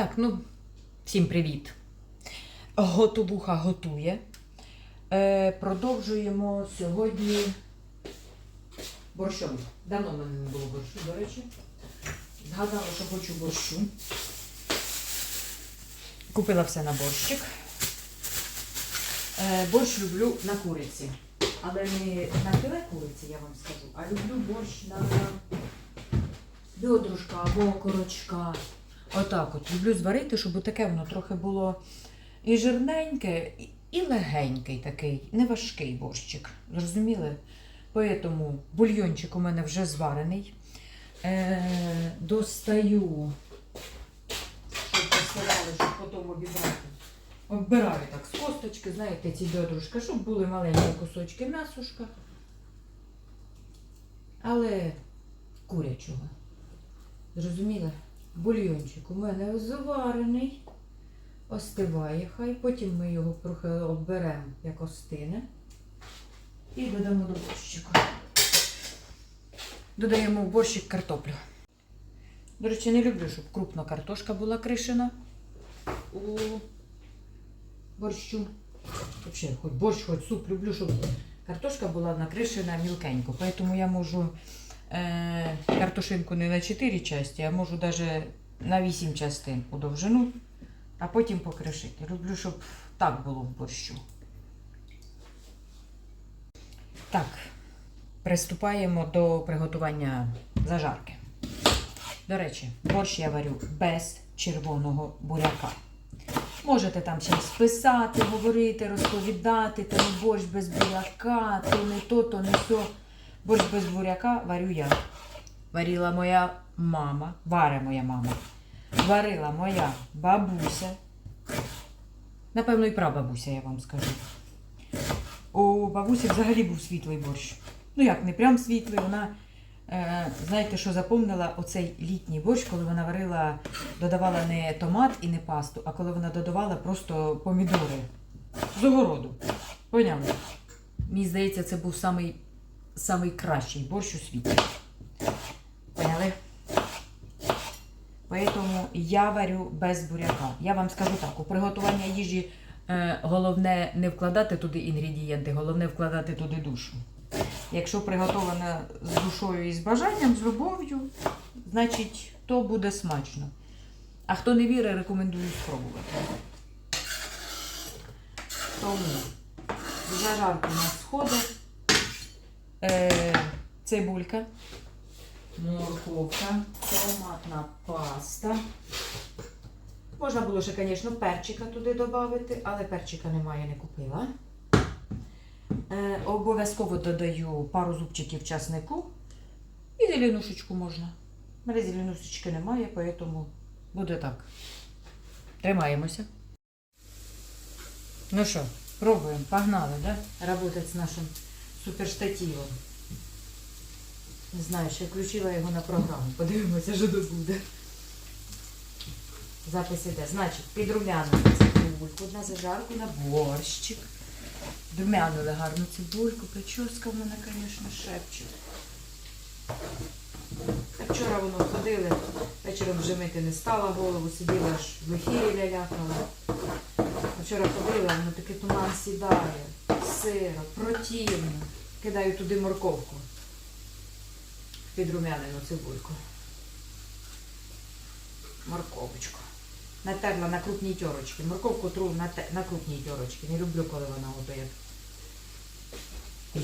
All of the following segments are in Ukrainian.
Так, ну, всім привіт. Готовуха готує. Е, продовжуємо сьогодні борщом. Давно в мене не було борщу, до речі. Згадала, що хочу борщу. Купила все на борщик. Е, борщ люблю на куриці. Але не на філе куриці, я вам скажу, а люблю борщ на бедрушка або корочка. Отак от. Люблю зварити, щоб таке воно трохи було і жирненьке, і- легенький такий, не важкий борщик. Зрозуміли? Поэтому бульйончик у мене вже зварений. Е, достаю, щоб поставали, щоб потім обібрати. Оббираю так з косточки, знаєте, ці бедрушка, щоб були маленькі кусочки м'ясушка. Але курячого. Зрозуміли? Бульйончик у мене заварений, остиває хай, потім ми його трохи обберемо, як остине. І додамо до борщику. Додаємо в борщик картоплю. До речі, не люблю, щоб крупна картошка була кришена у борщу. Взагалі, хоч борщ, хоч суп, люблю, щоб картошка була накришена мілкенько. Тому я можу картошинку не на 4 частини, а можу навіть на 8 частин у довжину, а потім покришити. Люблю, щоб так було в борщу. Так, приступаємо до приготування зажарки. До речі, борщ я варю без червоного буряка. Можете там щось писати, говорити, розповідати, то не борщ без буряка, то не то, то не то. Борщ без буряка варю я. Варила моя мама, варе моя мама. Варила моя бабуся. Напевно, і прабабуся, я вам скажу. У бабусі взагалі був світлий борщ. Ну як, не прям світлий, вона, е, знаєте, що запомнила оцей літній борщ, коли вона варила, додавала не томат і не пасту, а коли вона додавала просто помідори з огороду. Поняли? Мені здається, це був самий, самий кращий борщ у світі. Поняли? Поэтому я варю без буряка. Я вам скажу так, у приготування їжі е, головне не вкладати туди інгредієнти, головне вкладати туди душу. Якщо приготована з душою і з бажанням, з любов'ю, значить то буде смачно. А хто не вірить, рекомендую спробувати. Тому зажарка у нас сходить. Е, цибулька, морковка, томатна паста. Можна було ще, звісно, перчика туди додати, але перчика немає, не купила. Е, обов'язково додаю пару зубчиків часнику і зеленушечку можна. У мене зеленушечки немає, тому буде так. Тримаємося. Ну що, пробуємо, погнали, да? Работать з нашим суперштативом. Не знаю, ще включила його на програму. Подивимося, що тут буде. Запис іде. Значить, підрумянили цибульку на зажарку на борщик. Думянули гарну цибульку, прическа в мене, звісно, шепче. Так Вчора воно ходили, вечором вже мити не стала голову, сиділа аж в ефірі лялякала. А Вчора ходила, воно такий туман сідає, сиро, противно. Кидаю туди морковку. Підрумянену цибульку. Морковочку. Натерла на крупній тьорочці. Морковку тру на, те- на крупній тьорочці. Не люблю, коли вона ото як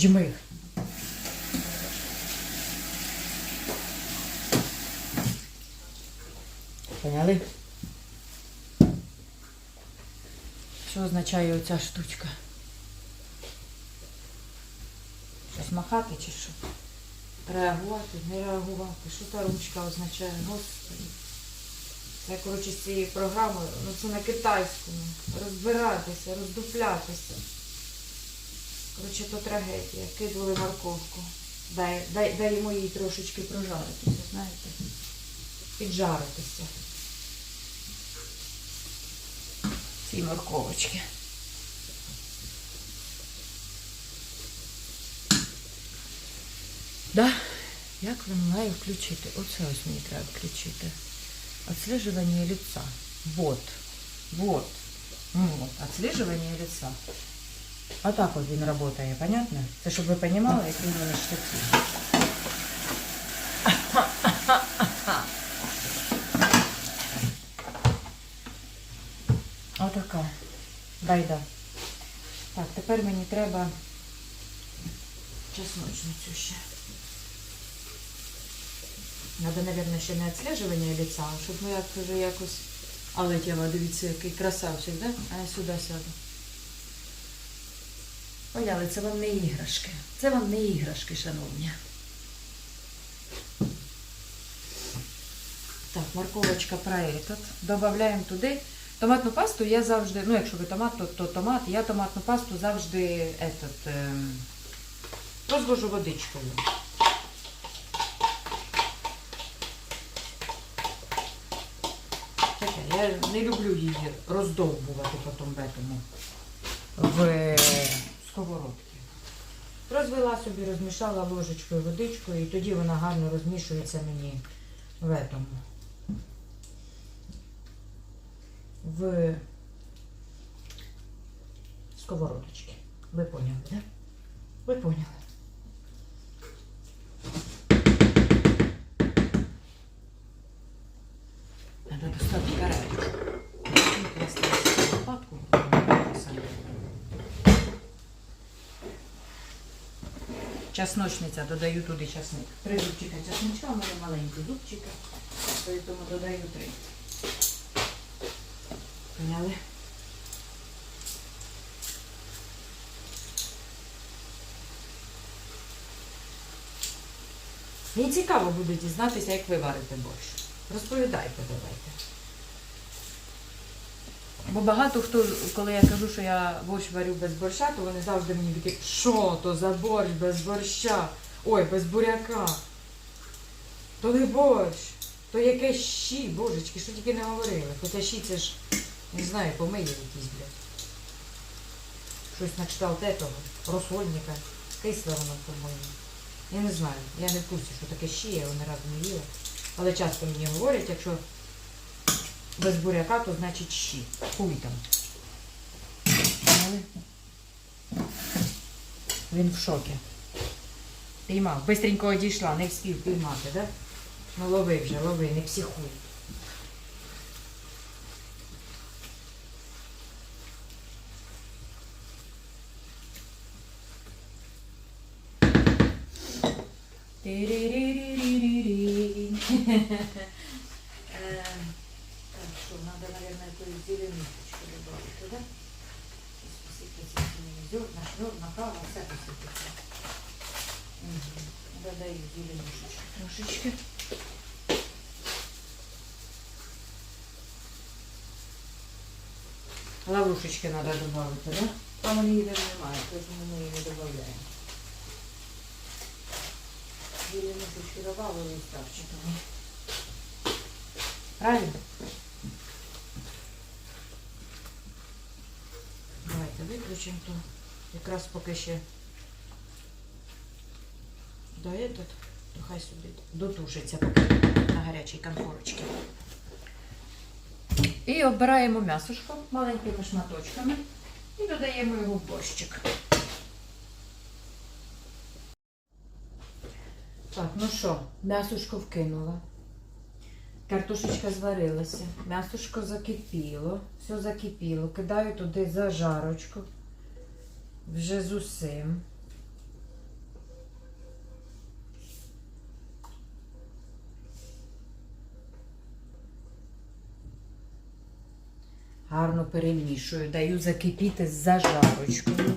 джмих. Поняли? Що означає оця штучка? Щось махати чи що? Реагувати, не реагувати. Що та ручка означає? Господи. Я, коротше, з цією програмою, ну це на китайському. Розбиратися, роздуплятися. Коротше, то трагедія. Кидали морковку. Дай, дай, даємо їй трошечки прожаритися, знаєте. Піджаритися. Ці морковочки. Да? Як воно має включити? Оце ось мені треба включити. Отслеживание лица. Вот. Вот. Вот. Отслеживание лица. А так от він працює, понятно? Це щоб ви розуміли, як він мене штатив. Отака. Байда. Так, тепер мені треба чесночницю ще. Надо, наверное, ще не відслежування лица, а щоб ми як вже якось. Але тіла, дивіться, який красавчик, да? А я сюди сяду. Поняли, це вам не іграшки. Це вам не іграшки, шановні. Так, морковочка про этот. Добавляємо туди. Томатну пасту я завжди, ну якщо ви томат, то, то томат. Я томатну пасту завжди этот, ем, розвожу водичкою. Таке, я не люблю її роздовбувати потім в этому, в сковородці. Розвела собі, розмішала ложечкою водичкою, і тоді вона гарно розмішується мені в этому. В сковородочці. Ви поняли, да? Ви поняли. Надо достати. Класти лопатку. Часночниця, додаю туди часник. Три зубчика часничка, у мене маленькі зубчики, тому додаю три. Поняли? Мені цікаво буде дізнатися, як ви варите борщ. Розповідайте давайте. Бо багато хто, коли я кажу, що я борщ варю без борща, то вони завжди мені такі, що то за борщ без борща? Ой, без буряка. То не борщ, то якесь щі, божечки, що тільки не говорили. Хоча щі це ж, не знаю, помиє якісь, блядь. Щось на кшталт этого, розсольника. Кисле воно, по-моєму. Я не знаю, я не в курсі, що таке щі, я його не разу не їла. Але часто мені говорять, якщо без буряка, то значить щі. Хуй там. Він в шокі. Піймав. Бистренько одійшла, не встиг піймати, да? Ну лови вже, лови, не психуй. Тириририририрі. Е, Так, що, надо, наверное, якоїсь зеленушечки добавити, да? Щось посипеться, зерна, зерна, кава, все посипеться. Мгм. Додаю зеленушечки трошечки. Лаврушечки надо добавити, да? Там її немає, тому ми її не додаємо. Зеленушечки добавили і старчиками. Правильно? Давайте виключимо то. Якраз поки ще до этот, то хай собі дотушиться поки на гарячій конфорочці. І обираємо м'ясошко маленькими шматочками і додаємо його в борщик. Так, ну що, м'ясушко вкинула. Картошечка зварилася, м'ясушко закипіло, все закипіло. Кидаю туди зажарочку вже з усім. Гарно перемішую, даю закипіти з зажарочкою.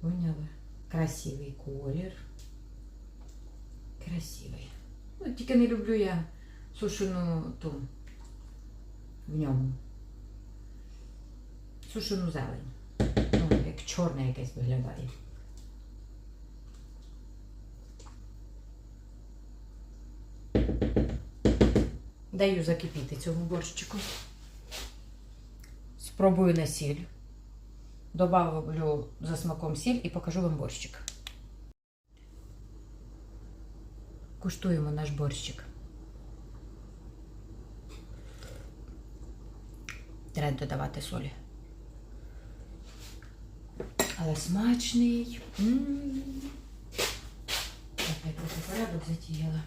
Поняли? Красивий колір. Красивий. Ну, тільки не люблю я сушену ту в ньому. Сушену зелень. Ну, як чорне якесь виглядає. Даю закипіти цьому борщику. спробую на сіль. Добавлю за смаком сіль і покажу вам борщик. Куштуємо наш борщик. Треба додавати солі. Але смачний. М. Я трохи порядок затіяла.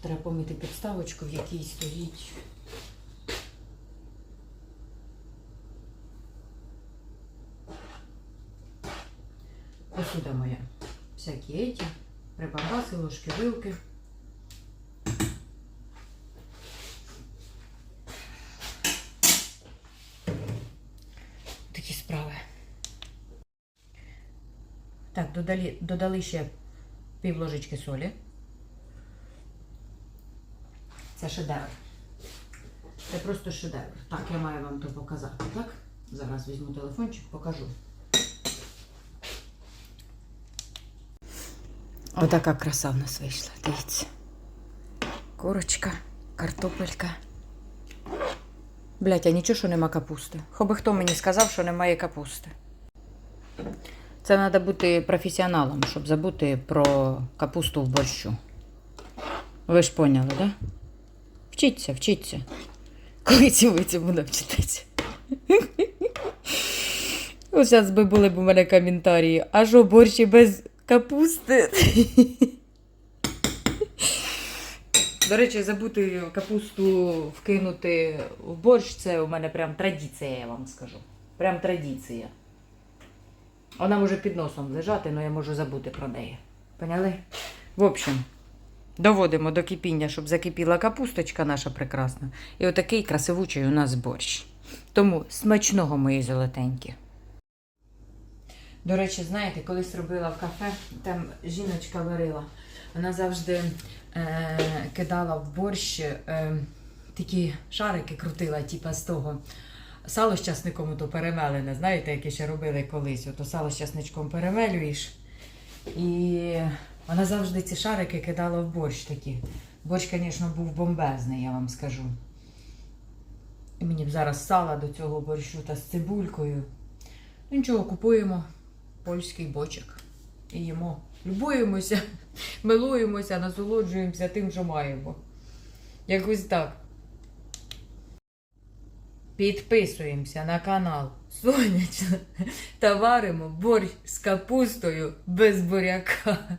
Треба помити підставочку, в якій стоїть. Посуда моя. Всякі эти, прибамбаси, ложки, вилки. Такі справи. Так, додали, додали ще пів ложечки солі. Це шедевр. Це просто шедевр. Так, я маю вам то показати, так? Зараз візьму телефончик, покажу. Отака краса в нас вийшла, дивіться. Курочка, картопелька. Блять, а нічого, що нема капусти. Хоби хто мені сказав, що немає капусти. Це треба бути професіоналом, щоб забути про капусту в борщу. Ви ж поняли, так? Да? Вчіться, вчіться. Коли ці виці буде вчитися. Ось зараз би були б у мене коментарі. А що борщі без капусти? До речі, забути капусту вкинути в борщ, це у мене прям традиція, я вам скажу. Прям традиція. Вона може під носом лежати, але я можу забути про неї. Поняли? В общем, доводимо до кипіння, щоб закипіла капусточка наша прекрасна. І отакий красивучий у нас борщ. Тому смачного, мої золотенькі. До речі, знаєте, колись робила в кафе, там жіночка варила. Вона завжди е, кидала в борщ е, такі шарики, крутила, типа з того. Сало з часником то перемелене, знаєте, яке ще робили колись. Ото сало з часничком перемелюєш. І вона завжди ці шарики кидала в борщ такі. Борщ, звісно, був бомбезний, я вам скажу. І мені б зараз сала до цього борщу та з цибулькою. Ну нічого, купуємо польський бочок і їмо. Любуємося, милуємося, насолоджуємося тим, що маємо. Якось так. Підписуємося на канал Сонячна та варимо борщ з капустою без буряка.